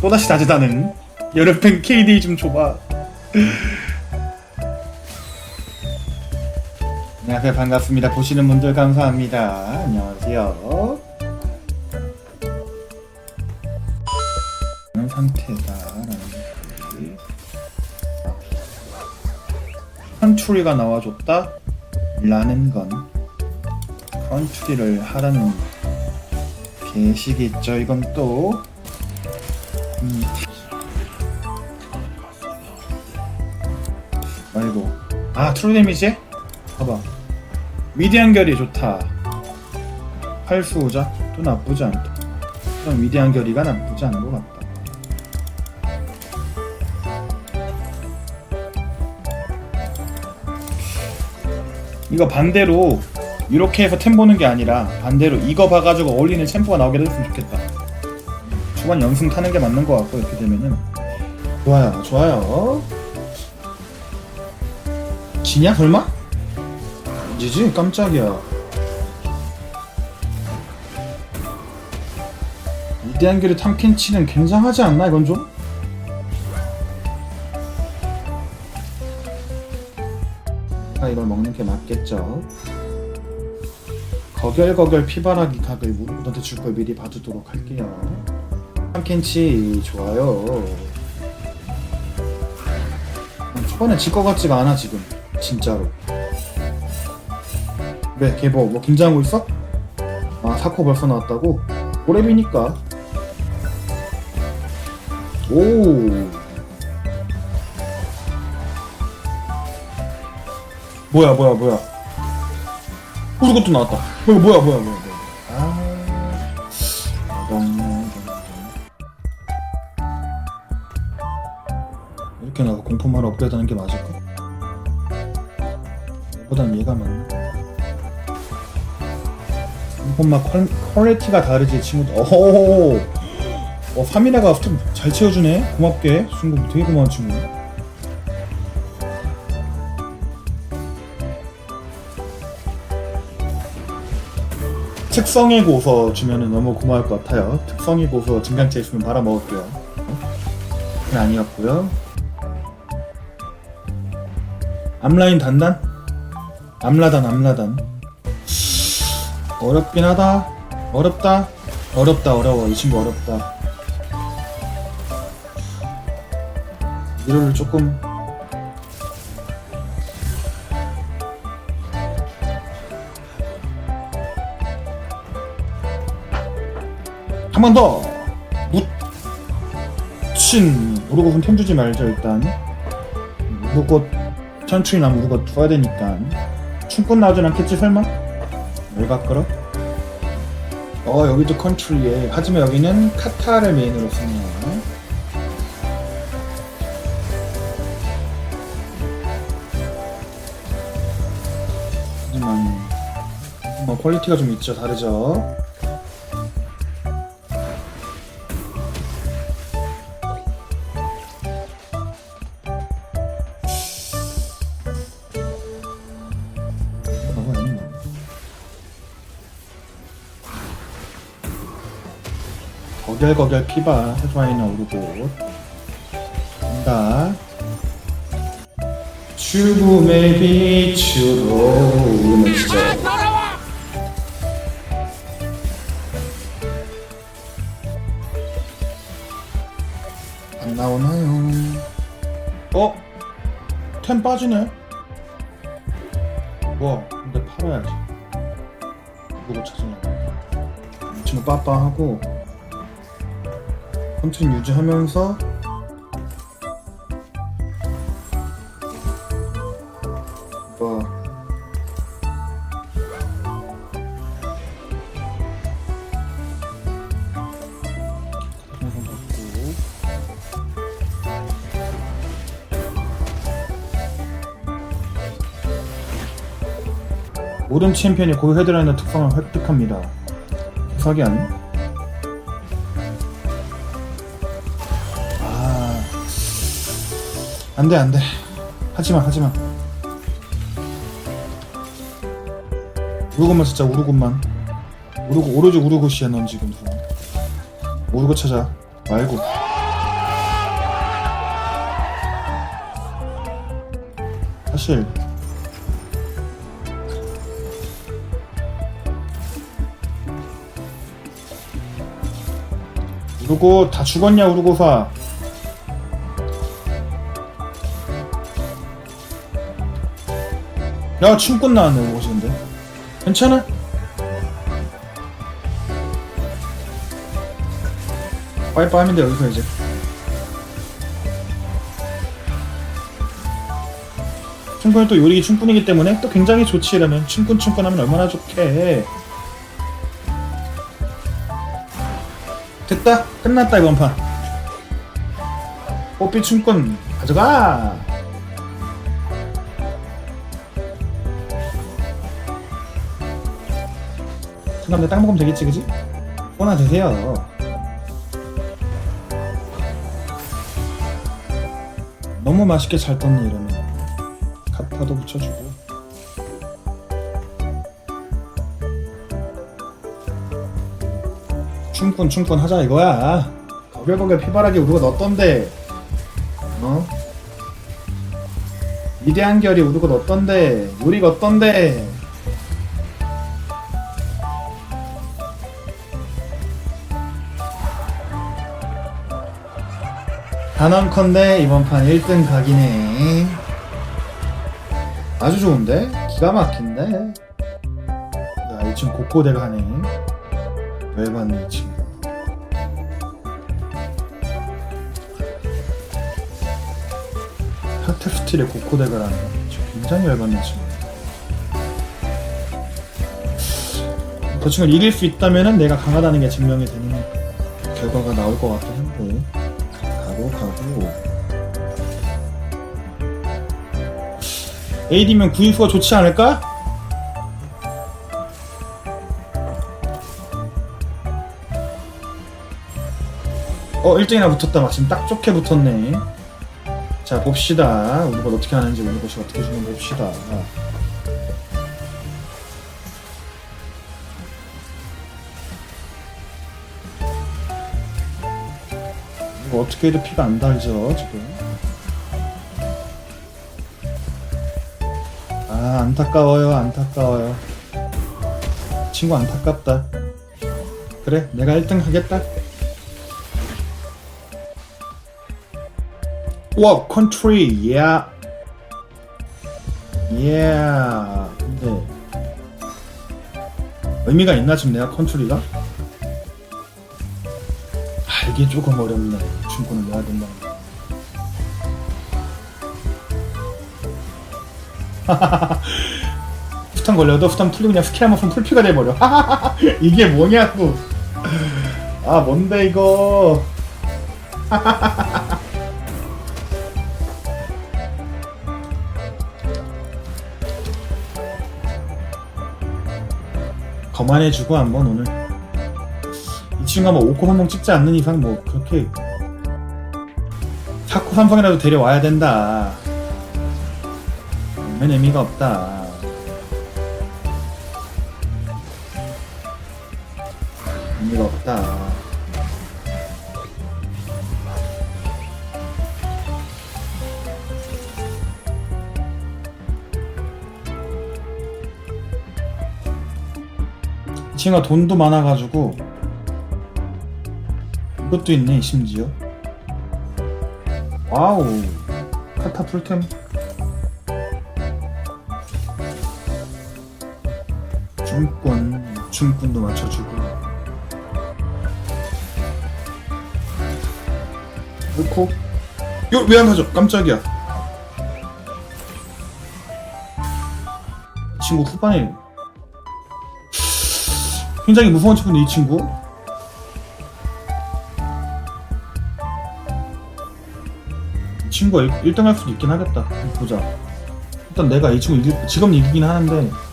또다시 다재다능. 여름팬 KD 좀 줘봐. 안녕하세요 반갑습니다. 보시는 분들 감사합니다. 안녕하세요. 이런 상태다 라는 거지 컨트리가 나와줬다? 라는 건 컨트리를 하라는 계시겠죠 이건 또 음. 아이고. 아 트루 데미지? 봐봐. 위대한 결이 좋다. 팔수 오자. 또 나쁘지 않다. 그럼 위대한 결이가 나쁘지 않은 것 같다. 이거 반대로 이렇게 해서 템 보는 게 아니라 반대로 이거 봐가지고 어울리는 챔프가 나오게 됐으면 좋겠다 초반 연승 타는 게 맞는 것 같고 이렇게 되면은. 좋아요 좋아요. 지냐 설마? 지지 깜짝이야. 위대한 결의 탐켄치는 굉장하지 않나 이건 좀? 아 이걸 먹는 게 맞겠죠. 거결거결 피바라기 각을 무릎한테 줄 걸 미리 봐두도록 할게요 탐켄치 좋아요. 난 초반에 질 것 같지가 않아 지금. 진짜로. 왜 걔뭐 뭐 긴장하고 있어? 아 사코 벌써 나왔다고? 오래비니까. 오. 뭐야 뭐야 뭐야. 어 그것도 나왔다. 뭐야 뭐야 뭐야 뭐야 퀄, 퀄리티가 다르지 친구들 어호 어 3일에가 스톱 잘 채워주네 고맙게 친구 되게 고마운 친구네 특성의 고서 주면은 너무 고마울 것 같아요. 특성의 고서 증강체 있으면 바라 먹을게요. 그건 아니었고요. 암라인 단단? 암라단 암라단. 어렵긴 하다. 어렵다. 어렵다 어려워 이 친구 어렵다. 이를 조금 한 번 더! 묻힌 우르곳은 템 주지 말죠 일단 우르곳 천추이나 우르곳 두어야 되니까 춤꾼 나오진 않겠지 설마? 왜 바꾸러? 어 여기도 컨트리에. 하지만 여기는 카타를 메인으로 쓰네요 하지만 뭐 퀄리티가 좀 있죠 다르죠 거결거결 피바 헤드라인에 오르고 간다 죽음의 빛으로 이러면 진짜 안 나오나요? 어? 템 빠지네? 와 근데 팔아야지 이거 찾으려고 친구 빠빠하고 컨트롤 유지하면서 갖고 모든 챔피언이 고유 헤드라인의 특성을 획득합니다. 석연. 아, 안돼 안돼. 하지마 하지마. 우르고만 진짜 우르고만. 우르고 오로지 우르고 씨야 넌 지금 우르고 찾아 말고. 사실. 우르고 다 죽었냐 우르고사? 야 춤꾼 나왔네 우르고시인데 괜찮아? 빠이빠이인데 여기서 이제. 춤꾼이 또 요리 춤꾼이기 때문에 또 굉장히 좋지 이러면. 춤꾼 춤꾼 하면 얼마나 좋게. 됐다. 끝났다 이번 판. 뽀삐 춤꾼 가져가 그다음에 땅 먹으면 되겠지 그지? 꼬나 드세요. 너무 맛있게 잘 떴네 이러면. 카파도 붙여주고. 춤꾼 춤꾼 하자 이거야. 거글거글 피바라기 우르고 넣었던데. 어? 위대한 결이 우르고 넣었던데. 요리가 어떤데 단언컨대 이번 판 1등 각이네. 아주 좋은데? 기가 막힌데? 야, 이 친구 고코대가 하네. 열받네 이 친구? 하트스틸의 고코대가 라는 거 굉장히 열받는 친구. 저 친구를 이길 수 있다면 내가 강하다는 게 증명이 되는 결과가 나올 것 같긴 한 AD면 구인수가 좋지 않을까? 어 1등이나 붙었다. 마침 딱 좋게 붙었네. 자 봅시다. 우리 것 어떻게 하는지 우리 것이 어떻게 주는 봅시다. 이거 어떻게 해도 피가 안 달죠 지금 안타까워요 안타까워요. 친구 안타깝다. 그래 내가 1등 하겠다. 와 컨트리 예 예. 근데 의미가 있나 지금 내가 컨트리가? 아 이게 조금 어렵네. 친구는 내야 된다 후탄 걸려도 후탄 풀리고 그냥 스킬 한 번 풀피가 돼버려. 이게 뭐냐고. 아 뭔데 이거? 거만해주고 한번 오늘. 이 친구가 뭐 5코 3성 찍지 않는 이상 뭐 그렇게. 4코 3성이라도 데려와야 된다 그러면 의미가 없다. 의미가 없다. 이 친구가 돈도 많아가지고 이것도 있네 심지어. 와우. 카타풀템 춤꾼 춤꾼도 맞춰주고. 넣고. 요왜안 가져 깜짝이야. 이 친구 후반에 굉장히 무서운 친구인데 이 친구. 이 친구가 1, 등 할 수도 있긴 하겠다. 보자. 일단 내가 이 친구 이기, 지금 이기긴 하는데 이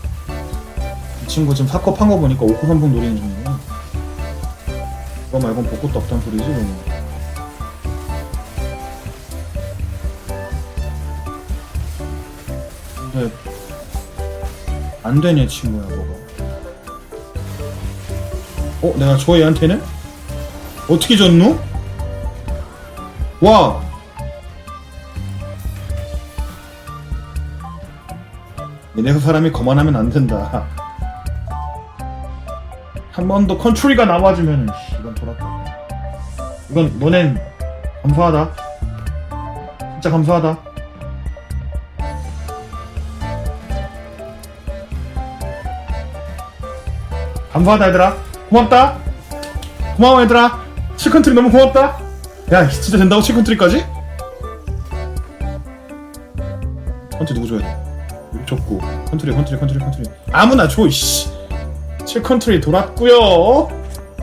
친구 지금 사커 판 거 보니까 5코 3분 노리는 중이야 그거 볼 것도 없단 소리지 그러면 근데 안 되네 친구야 뭐가 어? 내가 줘 얘한테는? 어떻게 줬노? 와! 얘네 사람이 거만하면 안 된다. 한 번 더 컨트리가 나와주면 이건 돌았다. 이건 너넨 감사하다. 진짜 감사하다. 감사하다 얘들아. 고맙다. 고마워 얘들아. 칠컨트리 너무 고맙다. 야 진짜 된다고 칠컨트리까지? 컨트리 누구 줘야 돼? 줬고 컨트리 컨트리 컨트리 컨트리 아무나 줘 이씨 7컨트리 돌았고요.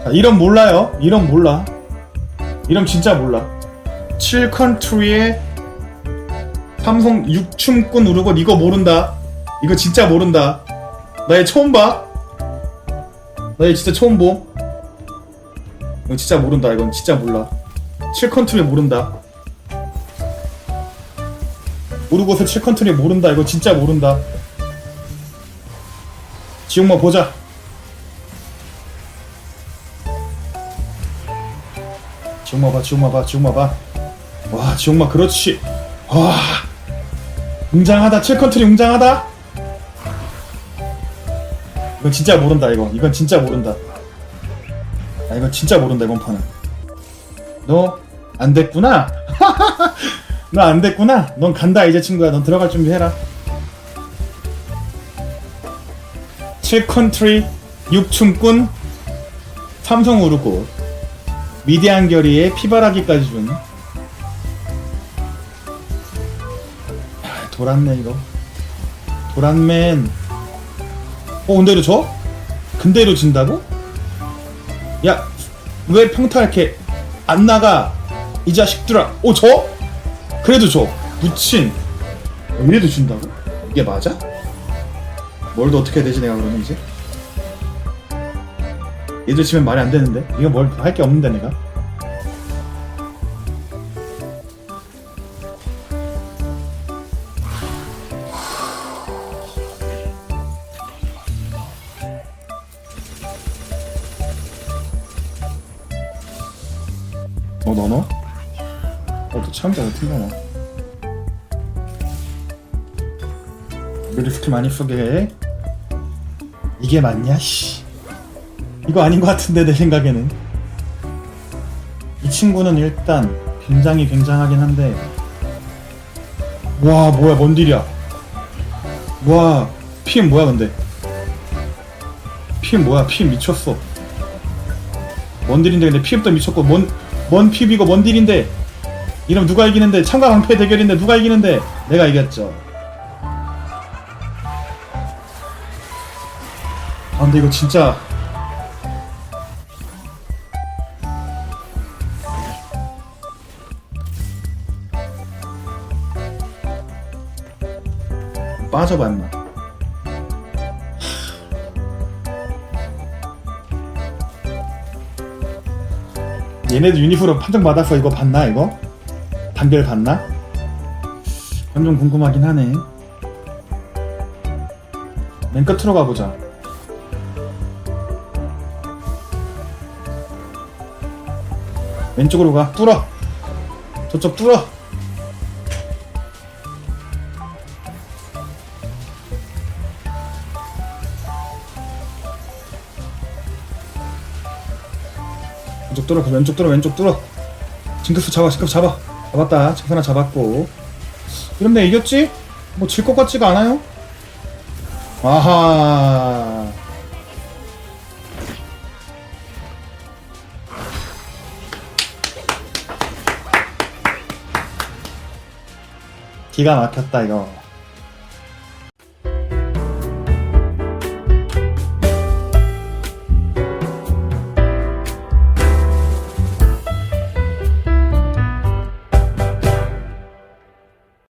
자 이런 몰라요. 이런 몰라. 이런 진짜 몰라. 7컨트리에 삼성 6춤꾼 누르고 이거 모른다. 이거 진짜 모른다. 나얘 처음 봐나 얘 진짜 처음 보 이거 진짜 모른다. 이건 진짜 몰라. 7컨트리 모른다. 모르고서 7컨트리 모른다. 이거 진짜 모른다. 지옥마 보자 지옥마 봐 지옥마 봐 지옥마 봐 와 지옥마 그렇지. 와 웅장하다. 7컨트리 웅장하다. 이건 진짜 모른다 이거. 이건 진짜 모른다. 아 이건 진짜 모른다 이번 판은. 너 안 됐구나? 너 안 됐구나. 넌 간다 이제 친구야. 넌 들어갈 준비해라. 7컨트리 6춤꾼 삼성 우르고 미디안 결의의 피바라기까지 준 아, 돌았네 이거 돌았맨 어 근데로 져? 근데로 진다고? 야왜 평타 이렇게 안 나가 이 자식들아 어 져? 그래도 줘. 무친. 이래도 준다고? 이게 맞아? 뭘 더 어떻게 해야 되지 내가 그러면 이제? 얘들 치면 말이 안 되는데? 이거 뭘 할 게 없는데 내가? 어, 너 너? 어, 너 참자 어떻게 가나? 리스크 많이 쓰게 해? 이게 맞냐? 씨. 이거 아닌 것 같은데 내 생각에는. 이 친구는 일단 굉장히 굉장하긴 한데 와 뭐야 뭔 딜이야? 와 PM 뭐야 근데? PM 뭐야 PM 미쳤어. 뭔 딜인데 근데 PM도 미쳤고 뭔, 뭔 PB고 뭔 딜인데? 이러면 누가 이기는데? 참가 방패 대결인데 누가 이기는데? 내가 이겼죠. 아 근데 이거 진짜 빠져봐 임마 얘네도 유니프로 판정 받았어. 이거 봤나 이거? 단결 봤나? 그건 좀 궁금하긴 하네. 맨 끝으로 가보자. 왼쪽으로 가. 뚫어! 저쪽 뚫어 왼쪽 뚫어 왼쪽 뚫어 왼쪽 뚫어. 징크스 잡아 징크스 잡아. 잡았다. 징크스 하나 잡았고. 이러면 내가 이겼지? 뭐 질 것 같지가 않아요? 아하. 기가 막혔다 이거